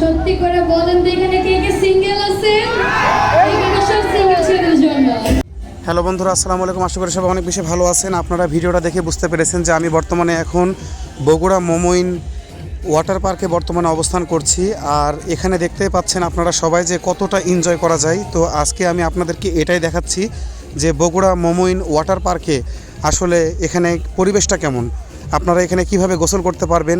সত্যি করে বলেন তো এখানে কে কে সিঙ্গেল আছে? হ্যালো বন্ধুরা, আসসালামু আলাইকুম। আশা করি সবাই অনেক বেশি ভালো আছেন। আপনারা ভিডিওটা দেখে বুঝতে পেরেছেন যে আমি বর্তমানে এখন বগুড়া মোমইন ওয়াটার পার্কে বর্তমানে অবস্থান করছি। আর এখানে দেখতে পাচ্ছেন আপনারা সবাই যে কতটা এনজয় করা যায়। তো আজকে আমি আপনাদেরকে এটাই দেখাচ্ছি যে বগুড়া মোমইন ওয়াটার পার্কে আসলে এখানে পরিবেশটা কেমন? আপনারা এখানে কীভাবে গোসল করতে পারবেন?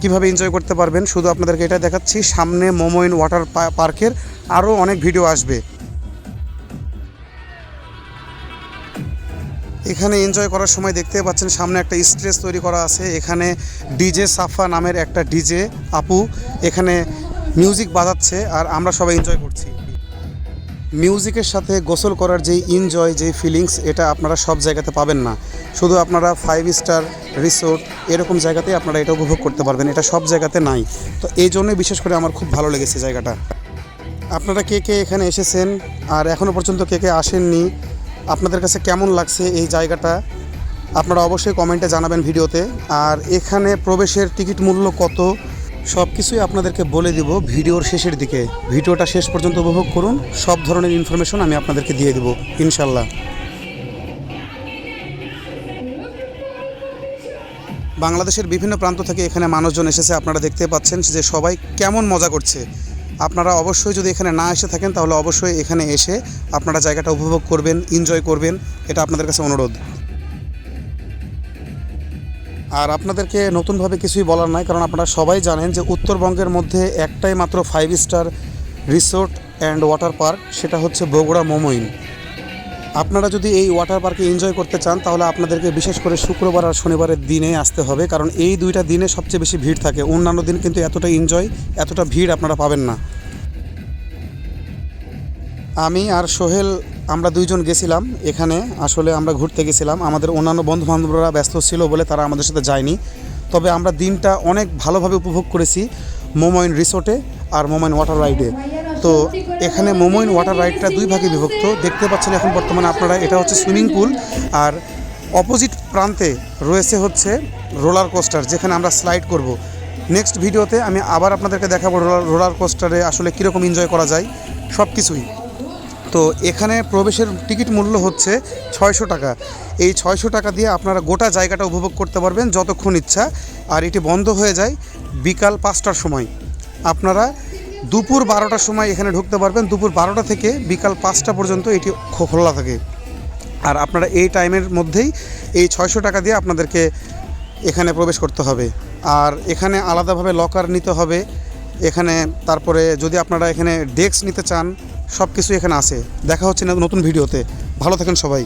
কীভাবে এনজয় করতে পারবেন? শুধু আপনাদেরকে এটা দেখাচ্ছি, সামনে মোমোইন ওয়াটার পার্কের আরও অনেক ভিডিও আসবে। এখানে এনজয় করার সময় দেখতে পাচ্ছেন, সামনে একটা স্ট্রেস তৈরি করা আছে। এখানে ডিজে সাফা নামের একটা ডিজে আপু এখানে মিউজিক বাজাচ্ছে আর আমরা সবাই এনজয় করছি। মিউজিকের সাথে গোসল করার যেই এনজয় যেই ফিলিংস এটা আপনারা সব জায়গাতে পাবেন না। শুধু আপনারা ফাইভ স্টার রিসোর্ট এরকম জায়গাতেই আপনারা এটা উপভোগ করতে পারবেন। এটা সব জায়গাতে নাই। তো এই জন্যই বিশেষ করে আমার খুব ভালো লেগেছে জায়গাটা। আপনারা কে কে এখানে এসেছেন? আর এখনও পর্যন্ত কে কে আসেননি? আপনাদের কাছে কেমন লাগছে এই জায়গাটা? আপনারা অবশ্যই কমেন্টে জানাবেন ভিডিওতে। আর এখানে প্রবেশের টিকিট মূল্য কত? সব কিছুই আপনাদেরকে বলে দিব ভিডিওর শেষের দিকে। ভিডিওটা শেষ পর্যন্ত উপভোগ করুন। সব ধরনের ইনফরমেশন আমি আপনাদেরকে দিয়ে দেবো ইনশাল্লাহ বাংলাদেশের বিভিন্ন প্রান্ত থেকে এখানে মানুষজন এসেছে, আপনারা দেখতে পাচ্ছেন যে সবাই কেমন মজা করছে। আপনারা অবশ্যই যদি এখানে না এসে থাকেন, তাহলে অবশ্যই এখানে এসে আপনারা জায়গাটা উপভোগ করবেন এনজয় করবেন। এটা আপনাদের কাছে অনুরোধ। আর আপনাদেরকে নতুনভাবে কিছুই বলার নাই, কারণ আপনারা সবাই জানেন যে উত্তরবঙ্গের মধ্যে একটাই মাত্র five star resort and water park সেটা হচ্ছে বগুড়া মোমইন। আপনারা যদি এই ওয়াটার পার্কে এনজয় করতে চান, তাহলে আপনাদেরকে বিশেষ করে শুক্রবার আর শনিবারের দিনে আসতে হবে, কারণ এই দুইটা দিনে সবচেয়ে বেশি ভিড় থাকে। অন্যান্য দিন কিন্তু এতটা এনজয় এতটা ভিড় আপনারা পাবেন না। আমি আর সোহেল, আমরা দুইজন গেছিলাম এখানে। আসলে আমরা ঘুরতে গেছিলাম। আমাদের অন্যান্য বন্ধু বান্ধবরা ব্যস্ত ছিল বলে তারা আমাদের সাথে যায়নি। তবে আমরা দিনটা অনেক ভালোভাবে উপভোগ করেছি মোমাইন রিসোর্টে আর মোমাইন ওয়াটার রাইডে। তো এখানে মোমোইন ওয়াটার রাইডটা দুই ভাগে বিভক্ত। দেখতে পাচ্ছেন এখন বর্তমানে আপনারা, এটা হচ্ছে সুইমিং পুল। আর অপোজিট প্রান্তে রয়েছে হচ্ছে রোলার কোস্টার, যেখানে আমরা স্লাইড করব। নেক্সট ভিডিওতে আমি আবার আপনাদেরকে দেখাবো রোলার রোলার কোস্টারে আসলে কীরকম এনজয় করা যায়। সব কিছুই তো এখানে প্রবেশের টিকিট মূল্য হচ্ছে ছয়শো টাকা। এই ছয়শো টাকা দিয়ে আপনারা গোটা জায়গাটা উপভোগ করতে পারবেন যতক্ষণ ইচ্ছা। আর এটি বন্ধ হয়ে যায় বিকাল পাঁচটার সময়। আপনারা দুপুর বারোটার সময় এখানে ঢুকতে পারবেন। দুপুর বারোটা থেকে বিকাল পাঁচটা পর্যন্ত এটি খোলা থাকে। আর আপনারা এই টাইমের মধ্যেই এই ছয়শো টাকা দিয়ে আপনাদেরকে এখানে প্রবেশ করতে হবে। আর এখানে আলাদাভাবে লকার নিতে হবে। এখানে, তারপরে যদি আপনারা এখানে ডেস্ক নিতে চান সব কিছু এখানে আছে। দেখা হচ্ছে না নতুন ভিডিওতে। ভালো থাকেন সবাই।